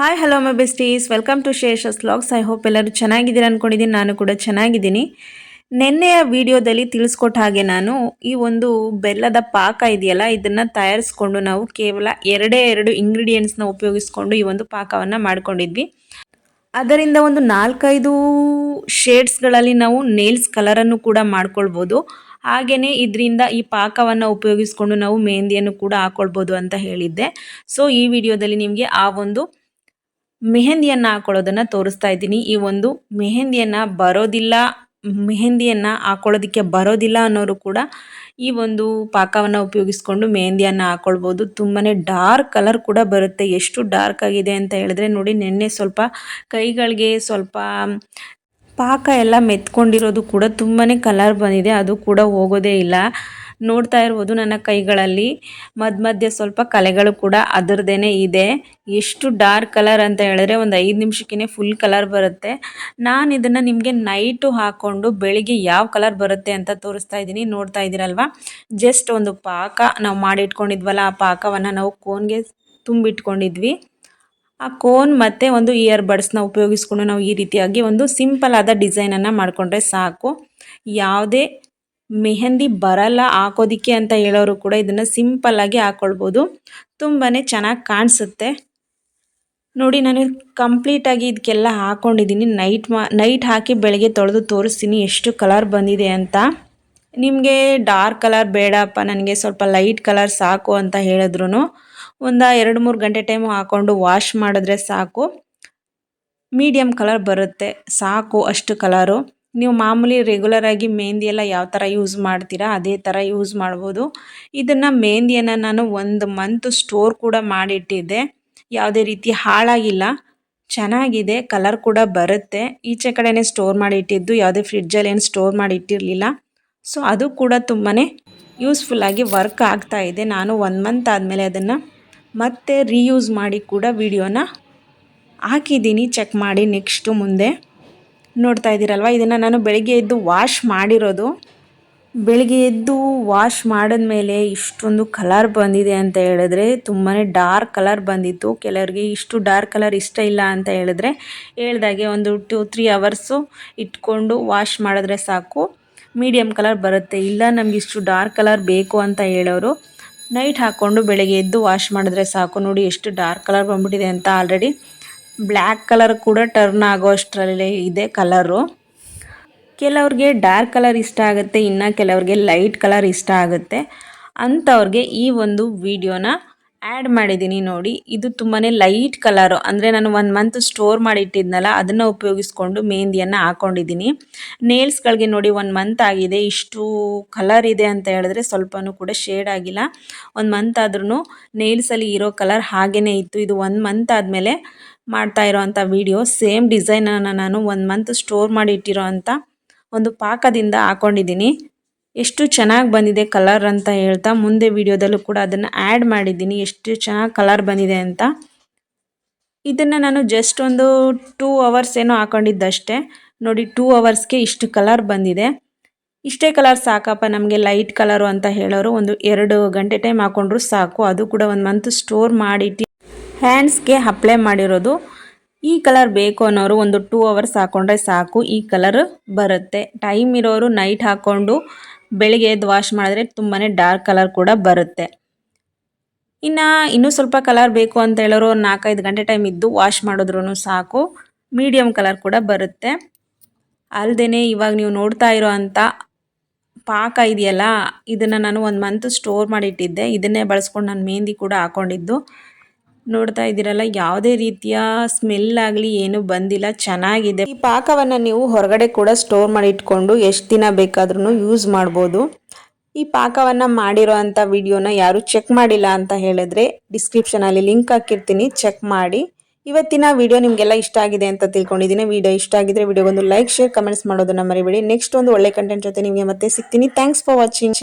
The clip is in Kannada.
Hi hello my besties welcome to Shesha's logs I hope ಎಲ್ಲರೂ ಚೆನ್ನಾಗಿದ್ದೀರ ಅಂದ್ಕೊಂಡಿದ್ದೀನಿ ನಾನು ಕೂಡ ಚೆನ್ನಾಗಿದ್ದೀನಿ. ನಿನ್ನೆಯ ವಿಡಿಯೋದಲ್ಲಿ ತಿಳಿಸ್ಕೊಟ್ಟ ಹಾಗೆ ನಾನು ಈ ಒಂದು ಬೆಲ್ಲದ ಪಾಕ ಇದೆಯಲ್ಲ, ಇದನ್ನು ತಯಾರಿಸ್ಕೊಂಡು ನಾವು ಕೇವಲ ಎರಡೇ ಎರಡು ಇಂಗ್ರೀಡಿಯೆಂಟ್ಸ್ನ ಉಪಯೋಗಿಸ್ಕೊಂಡು ಈ ಒಂದು ಪಾಕವನ್ನು ಮಾಡ್ಕೊಂಡಿದ್ವಿ. ಅದರಿಂದ ಒಂದು ನಾಲ್ಕೈದು ಶೇಡ್ಸ್ಗಳಲ್ಲಿ ನಾವು ನೇಲ್ಸ್ ಕಲರನ್ನು ಕೂಡ ಮಾಡ್ಕೊಳ್ಬೋದು. ಹಾಗೆಯೇ ಇದರಿಂದ ಈ ಪಾಕವನ್ನು ಉಪಯೋಗಿಸ್ಕೊಂಡು ನಾವು ಮೆಹಂದಿಯನ್ನು ಕೂಡ ಹಾಕ್ಕೊಳ್ಬೋದು ಅಂತ ಹೇಳಿದ್ದೆ. ಸೊ ಈ ವಿಡಿಯೋದಲ್ಲಿ ನಿಮಗೆ ಆ ಒಂದು ಮೆಹಂದಿಯನ್ನು ಹಾಕೊಳ್ಳೋದನ್ನು ತೋರಿಸ್ತಾ ಇದ್ದೀನಿ. ಈ ಒಂದು ಮೆಹಂದಿಯನ್ನು ಬರೋದಿಲ್ಲ, ಮೆಹಂದಿಯನ್ನು ಹಾಕೊಳ್ಳೋದಕ್ಕೆ ಬರೋದಿಲ್ಲ ಅನ್ನೋರು ಕೂಡ ಈ ಒಂದು ಪಾಕವನ್ನು ಉಪಯೋಗಿಸ್ಕೊಂಡು ಮೆಹಂದಿಯನ್ನು ಹಾಕ್ಕೊಳ್ಬೋದು ತುಂಬಾ ಡಾರ್ಕ್ ಕಲರ್ ಕೂಡ ಬರುತ್ತೆ. ಎಷ್ಟು ಡಾರ್ಕ್ ಆಗಿದೆ ಅಂತ ಹೇಳಿದ್ರೆ ನೋಡಿ, ನೆನ್ನೆ ಸ್ವಲ್ಪ ಕೈಗಳಿಗೆ ಸ್ವಲ್ಪ ಪಾಕ ಎಲ್ಲ ಮೆತ್ಕೊಂಡಿರೋದು ಕೂಡ ತುಂಬಾ ಕಲರ್ ಬಂದಿದೆ. ಅದು ಕೂಡ ಹೋಗೋದೇ ಇಲ್ಲ. ನೋಡ್ತಾ ಇರ್ಬೋದು ನನ್ನ ಕೈಗಳಲ್ಲಿ. ಮಧ್ಯ ಮಧ್ಯೆ ಸ್ವಲ್ಪ ಕಲೆಗಳು ಕೂಡ ಅದರದೇ ಇದೆ. ಎಷ್ಟು ಡಾರ್ಕ್ ಕಲರ್ ಅಂತ ಹೇಳಿದ್ರೆ ಒಂದು ಐದು ನಿಮಿಷಕ್ಕೇ ಫುಲ್ ಕಲರ್ ಬರುತ್ತೆ. ನಾನು ಇದನ್ನು ನಿಮಗೆ ನೈಟು ಹಾಕ್ಕೊಂಡು ಬೆಳಿಗ್ಗೆ ಯಾವ ಕಲರ್ ಬರುತ್ತೆ ಅಂತ ತೋರಿಸ್ತಾ ಇದ್ದೀನಿ ನೋಡ್ತಾ ಇದ್ದೀರಲ್ವ ಜಸ್ಟ್ ಒಂದು ಪಾಕ ನಾವು ಮಾಡಿಟ್ಕೊಂಡಿದ್ವಲ್ಲ, ಆ ಪಾಕವನ್ನು ನಾವು ಕೋನ್ಗೆ ತುಂಬಿಟ್ಕೊಂಡಿದ್ವಿ. ಆ ಕೋನ್ ಮತ್ತು ಒಂದು ಇಯರ್ ಬಡ್ಸ್ನ ಉಪಯೋಗಿಸ್ಕೊಂಡು ನಾವು ಈ ರೀತಿಯಾಗಿ ಒಂದು ಸಿಂಪಲ್ ಆದ ಡಿಸೈನನ್ನು ಮಾಡಿಕೊಂಡ್ರೆ ಸಾಕು. ಯಾವುದೇ ಮೆಹಂದಿ ಬರಲ್ಲ ಹಾಕೋದಿಕ್ಕೆ ಅಂತ ಹೇಳೋರು ಕೂಡ ಇದನ್ನು ಸಿಂಪಲ್ಲಾಗಿ ಹಾಕೊಳ್ಬೋದು. ತುಂಬಾ ಚೆನ್ನಾಗಿ ಕಾಣಿಸುತ್ತೆ. ನೋಡಿ ನಾನು ಕಂಪ್ಲೀಟಾಗಿ ಇದಕ್ಕೆಲ್ಲ ಹಾಕ್ಕೊಂಡಿದ್ದೀನಿ ನೈಟ್ ಮಾ ನೈಟ್ ಹಾಕಿ ಬೆಳಗ್ಗೆ ತೊಳೆದು ತೋರಿಸ್ತೀನಿ ಎಷ್ಟು ಕಲರ್ ಬಂದಿದೆ ಅಂತ. ನಿಮಗೆ ಡಾರ್ಕ್ ಕಲರ್ ಬೇಡಪ್ಪ, ನನಗೆ ಸ್ವಲ್ಪ ಲೈಟ್ ಕಲರ್ ಸಾಕು ಅಂತ ಹೇಳಿದ್ರು ಒಂದು ಎರಡು ಮೂರು ಗಂಟೆ ಟೈಮು ಹಾಕ್ಕೊಂಡು ವಾಶ್ ಮಾಡಿದ್ರೆ ಸಾಕು. ಮೀಡಿಯಮ್ ಕಲರ್ ಬರುತ್ತೆ, ಸಾಕು ಅಷ್ಟು ಕಲರು ನೀವು ಮಾಮೂಲಿ ರೆಗ್ಯುಲರಾಗಿ ಮೆಹಂದಿ ಎಲ್ಲ ಯಾವ ಥರ ಯೂಸ್ ಮಾಡ್ತೀರಾ, ಅದೇ ಥರ ಯೂಸ್ ಮಾಡ್ಬೋದು. ಇದನ್ನು ಮೆಹಂದಿಯನ್ನು ನಾನು ಒಂದು ಮಂತ್ ಸ್ಟೋರ್ ಕೂಡ ಮಾಡಿಟ್ಟಿದ್ದೆ. ಯಾವುದೇ ರೀತಿ ಹಾಳಾಗಿಲ್ಲ, ಚೆನ್ನಾಗಿದೆ ಕಲರ್ ಕೂಡ ಬರುತ್ತೆ. ಈಚೆ ಕಡೆನೇ ಸ್ಟೋರ್ ಮಾಡಿಟ್ಟಿದ್ದು, ಯಾವುದೇ ಫ್ರಿಡ್ಜಲ್ಲಿ ಏನು ಸ್ಟೋರ್ ಮಾಡಿಟ್ಟಿರಲಿಲ್ಲ. ಸೊ ಅದು ಕೂಡ ತುಂಬಾ ಯೂಸ್ಫುಲ್ಲಾಗಿ ವರ್ಕ್ ಆಗ್ತಾ ಇದೆ. ನಾನು ಒನ್ ಮಂತ್ ಆದಮೇಲೆ ಅದನ್ನು ಮತ್ತೆ ರೀಯೂಸ್ ಮಾಡಿ ಕೂಡ ವಿಡಿಯೋನ ಹಾಕಿದ್ದೀನಿ. ಚೆಕ್ ಮಾಡಿ ನೆಕ್ಸ್ಟು ಮುಂದೆ. ನೋಡ್ತಾ ಇದ್ದೀರಲ್ವ? ಇದನ್ನು ನಾನು ಬೆಳಿಗ್ಗೆ ಎದ್ದು ವಾಶ್ ಮಾಡಿರೋದು. ಬೆಳಿಗ್ಗೆ ಎದ್ದು ವಾಶ್ ಮಾಡಿದ್ಮೇಲೆ ಇಷ್ಟೊಂದು ಕಲರ್ ಬಂದಿದೆ ಅಂತ ಹೇಳಿದ್ರೆ ತುಂಬಾ ಡಾರ್ಕ್ ಕಲರ್ ಬಂದಿತ್ತು. ಕೆಲವರಿಗೆ ಇಷ್ಟು ಡಾರ್ಕ್ ಕಲರ್ ಇಷ್ಟ ಇಲ್ಲ ಅಂತ ಹೇಳಿದ್ರೆ, ಹೇಳ್ದಾಗೆ ಒಂದು ಟು ತ್ರೀ ಅವರ್ಸು ಇಟ್ಕೊಂಡು ವಾಶ್ ಮಾಡಿದ್ರೆ ಸಾಕು. ಮೀಡಿಯಮ್ ಕಲರ್ ಬರುತ್ತೆ. ಇಲ್ಲ, ನಮಗೆ ಇಷ್ಟು ಡಾರ್ಕ್ ಕಲರ್ ಬೇಕು ಅಂತ ಹೇಳೋರು ನೈಟ್ ಹಾಕ್ಕೊಂಡು ಬೆಳಗ್ಗೆ ಎದ್ದು ವಾಶ್ ಮಾಡಿದ್ರೆ ಸಾಕು. ನೋಡಿ, ಎಷ್ಟು ಡಾರ್ಕ್ ಕಲರ್ ಬಂದ್ಬಿಟ್ಟಿದೆ ಅಂತ ಆಲ್ರೆಡಿ ಬ್ಲ್ಯಾಕ್ ಕಲರ್ ಕೂಡ ಟರ್ನ್ ಆಗೋ ಅಷ್ಟರಲ್ಲಿ ಇದೆ ಕಲರು. ಕೆಲವ್ರಿಗೆ ಡಾರ್ಕ್ ಕಲರ್ ಇಷ್ಟ ಆಗುತ್ತೆ, ಇನ್ನು ಕೆಲವ್ರಿಗೆ ಲೈಟ್ ಕಲರ್ ಇಷ್ಟ ಆಗುತ್ತೆ. ಅಂಥವ್ರಿಗೆ ಈ ಒಂದು ವಿಡಿಯೋನ ಆ್ಯಡ್ ಮಾಡಿದ್ದೀನಿ ನೋಡಿ. ಇದು ತುಂಬಾ ಲೈಟ್ ಕಲರು. ಅಂದರೆ ನಾನು ಒಂದು ಮಂತ್ ಸ್ಟೋರ್ ಮಾಡಿಟ್ಟಿದ್ನಲ್ಲ, ಅದನ್ನು ಉಪಯೋಗಿಸ್ಕೊಂಡು ಮೆಹಂದಿಯನ್ನು ಹಾಕ್ಕೊಂಡಿದ್ದೀನಿ ನೇಲ್ಸ್ಗಳಿಗೆ ನೋಡಿ ಒಂದು ಮಂತ್ ಆಗಿದೆ, ಇಷ್ಟು ಕಲರ್ ಇದೆ ಅಂತ ಹೇಳಿದ್ರೆ ಸ್ವಲ್ಪನೂ ಕೂಡ ಶೇಡ್ ಆಗಿಲ್ಲ. ಒಂದು ಮಂತ್ ಆದ್ರೂ ನೇಲ್ಸಲ್ಲಿ ಇರೋ ಕಲರ್ ಹಾಗೇ ಇತ್ತು. ಇದು ಒಂದು ಮಂತ್ ಆದಮೇಲೆ ಮಾಡ್ತಾ ಇರೋವಂಥ ವಿಡಿಯೋ ಸೇಮ್ ಡಿಸೈನನ್ನು ನಾನು ಒಂದು ಮಂತ್ ಸ್ಟೋರ್ ಮಾಡಿ ಇಟ್ಟಿರೋ ಅಂಥ ಒಂದು ಪಾಕದಿಂದ ಹಾಕೊಂಡಿದ್ದೀನಿ. ಎಷ್ಟು ಚೆನ್ನಾಗಿ ಬಂದಿದೆ ಕಲರ್ ಅಂತ ಹೇಳ್ತಾ ಮುಂದೆ ವಿಡಿಯೋದಲ್ಲೂ ಕೂಡ ಅದನ್ನು ಆ್ಯಡ್ ಮಾಡಿದ್ದೀನಿ. ಎಷ್ಟು ಚೆನ್ನಾಗಿ ಕಲರ್ ಬಂದಿದೆ ಅಂತ. ಇದನ್ನು ನಾನು ಜಸ್ಟ್ ಒಂದು ಟೂ ಅವರ್ಸ್ ಏನೋ ಹಾಕೊಂಡಿದ್ದಷ್ಟೇ. ನೋಡಿ ಟೂ ಅವರ್ಸ್ಗೆ ಇಷ್ಟು ಕಲರ್ ಬಂದಿದೆ. ಇಷ್ಟೇ ಕಲರ್ ಸಾಕಪ್ಪ ನಮಗೆ ಲೈಟ್ ಕಲರು ಅಂತ ಹೇಳೋರು ಒಂದು ಎರಡು ಗಂಟೆ ಟೈಮ್ ಹಾಕೊಂಡ್ರು ಸಾಕು. ಅದು ಕೂಡ ಒಂದು ಮಂತ್ ಸ್ಟೋರ್ ಮಾಡಿಟ್ಟು ಹ್ಯಾಂಡ್ಸ್ಗೆ ಅಪ್ಲೈ ಮಾಡಿರೋದು. ಈ ಕಲರ್ ಬೇಕು ಅನ್ನೋರು ಒಂದು ಟೂ ಅವರ್ಸ್ ಹಾಕ್ಕೊಂಡ್ರೆ ಸಾಕು. ಈ ಕಲರ್ ಬರುತ್ತೆ. ಟೈಮ್ ಇರೋರು ನೈಟ್ ಹಾಕ್ಕೊಂಡು ಬೆಳಿಗ್ಗೆ ಎದ್ದು ವಾಶ್ ಮಾಡಿದ್ರೆ ತುಂಬಾ ಡಾರ್ಕ್ ಕಲರ್ ಕೂಡ ಬರುತ್ತೆ. ಇನ್ನು ಇನ್ನೂ ಸ್ವಲ್ಪ ಕಲರ್ ಬೇಕು ಅಂತ ಹೇಳೋರು ನಾಲ್ಕೈದು ಗಂಟೆ ಟೈಮ್ ಇದ್ದು ವಾಶ್ ಮಾಡಿದ್ರೂ ಸಾಕು. ಮೀಡಿಯಮ್ ಕಲರ್ ಕೂಡ ಬರುತ್ತೆ. ಅಲ್ಲದೆ ಇವಾಗ ನೀವು ನೋಡ್ತಾ ಇರೋ ಅಂಥ ಪಾಕ ಇದೆಯಲ್ಲ, ಇದನ್ನು ನಾನು ಒಂದು ಮಂತ್ ಸ್ಟೋರ್ ಮಾಡಿಟ್ಟಿದ್ದೆ. ಇದನ್ನೇ ಬಳಸ್ಕೊಂಡು ನಾನು ಮೆಹಂದಿ ಕೂಡ ಹಾಕ್ಕೊಂಡಿದ್ದು ನೋಡ್ತಾ ಇದ್ದೀರಲ್ಲ, ಯಾವುದೇ ರೀತಿಯ ಸ್ಮೆಲ್ ಆಗಲಿ ಏನು ಬಂದಿಲ್ಲ, ಚೆನ್ನಾಗಿದೆ. ಈ ಪಾಕವನ್ನು ನೀವು ಹೊರಗಡೆ ಕೂಡ ಸ್ಟೋರ್ ಮಾಡಿ ಇಟ್ಕೊಂಡು ಎಷ್ಟು ದಿನ ಬೇಕಾದ್ರೂ ಯೂಸ್ ಮಾಡ್ಬೋದು. ಈ ಪಾಕವನ್ನು ಮಾಡಿರೋ ವಿಡಿಯೋನ ಯಾರು ಚೆಕ್ ಮಾಡಿಲ್ಲ ಅಂತ ಹೇಳಿದ್ರೆ ಡಿಸ್ಕ್ರಿಪ್ಷನಲ್ಲಿ ಲಿಂಕ್ ಹಾಕಿರ್ತೀನಿ ಚೆಕ್ ಮಾಡಿ. ಇವತ್ತಿನ ವಿಡಿಯೋ ನಿಮಗೆಲ್ಲ ಇಷ್ಟ ಆಗಿದೆ ಅಂತ ತಿಳ್ಕೊಂಡಿದ್ದೀನಿ. ವಿಡಿಯೋ ಇಷ್ಟ ಆಗಿದ್ರೆ ವಿಡಿಯೋಗೊಂದು ಲೈಕ್ ಶೇರ್ ಕಮೆಂಟ್ಸ್ ಮಾಡೋದನ್ನ ಮರಿಬೇಡಿ. ನೆಕ್ಸ್ಟ್ ಒಂದು ಒಳ್ಳೆ ಕಂಟೆಂಟ್ ಜೊತೆ ನಿಮಗೆ ಮತ್ತೆ ಸಿಗ್ತೀನಿ. Thanks for watching